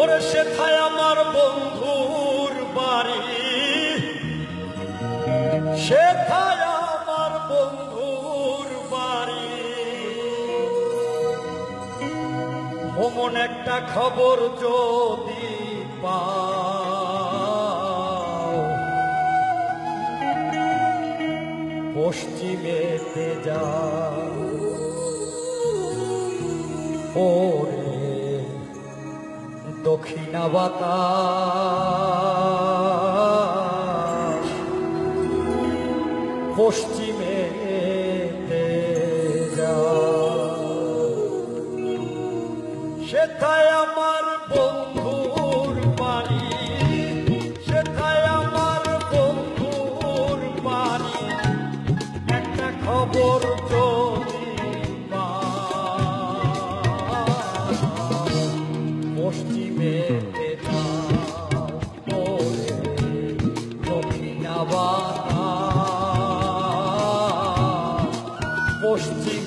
ওরে আমার বন্ধুর বাড়ি। আমার বন্ধুর বাড়ি। একটা খবর যদি পাও পশ্চিমেতে যা ওরে দক্ষিণা বাতাস পশ্চিমে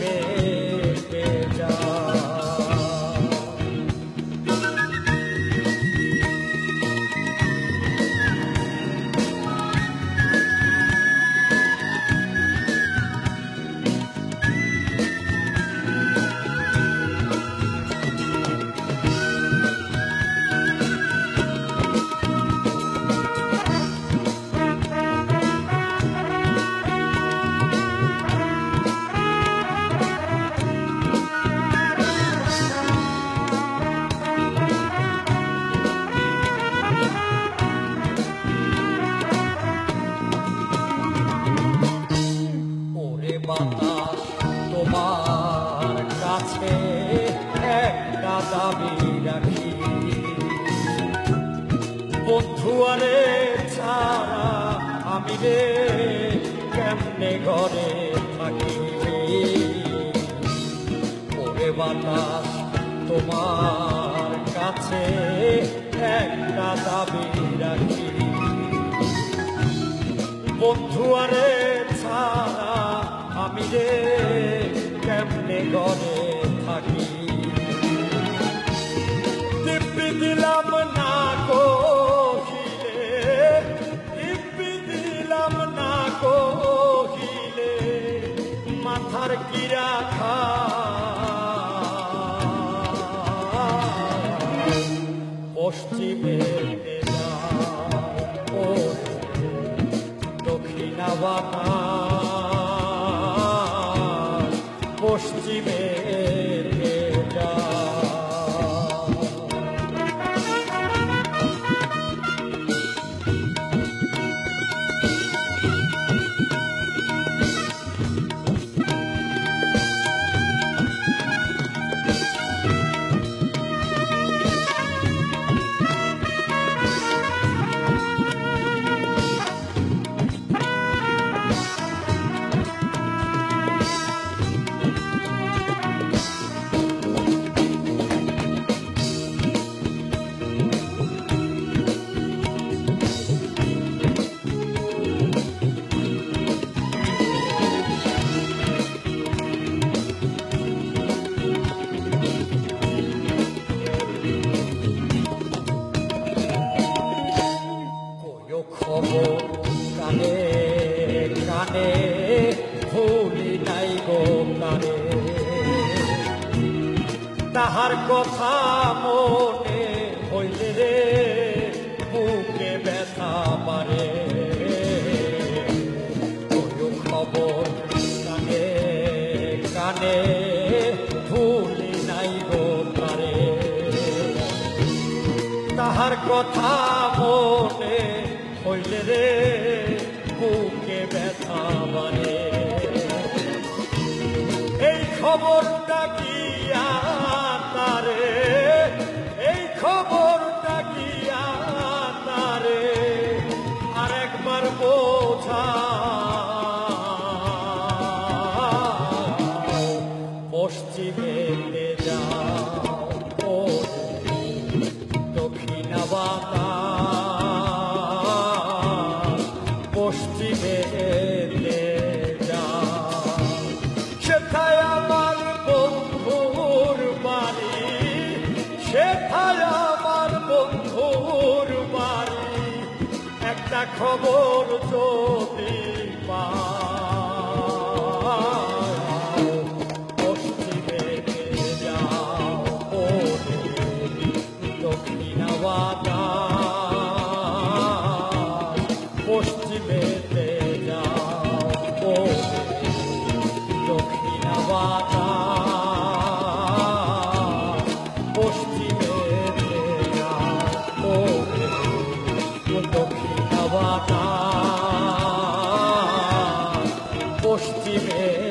পশ্চিমে যা দাবি রাখি। বন্ধু আরে ছাড়া আমি রে, কেমনে ঘরে থাকি? ওরে বাতাস তোমার কাছে একটা দাবি রাখি। বন্ধু আরে ছাড়া আমি রে, কেমনে ঘরে দিলাম না কহিলে দিব্যি দিলাম না কহিলে, মাথার কিরা খা পশ্চিমে ও দক্ষিণা বাতাস পশ্চিমে কানে ভুলি নাই গো তাহার কথা মনে হইলে রে, বুকে ব্যথা পারে খবর কানে কানে, ভুলি নাই গো কারে তাহার কথা মনে হইলে রে বুকে ব্যথা মানে। এই খবরটা কি তারে পশ্চিমে যাও সেথায় আমার বন্ধুর বাড়ি সেথায় আমার বন্ধুর একটা খবর যদি পাও পশ্চিমেতে যাও ওরে দক্ষিণা পশ্চিমে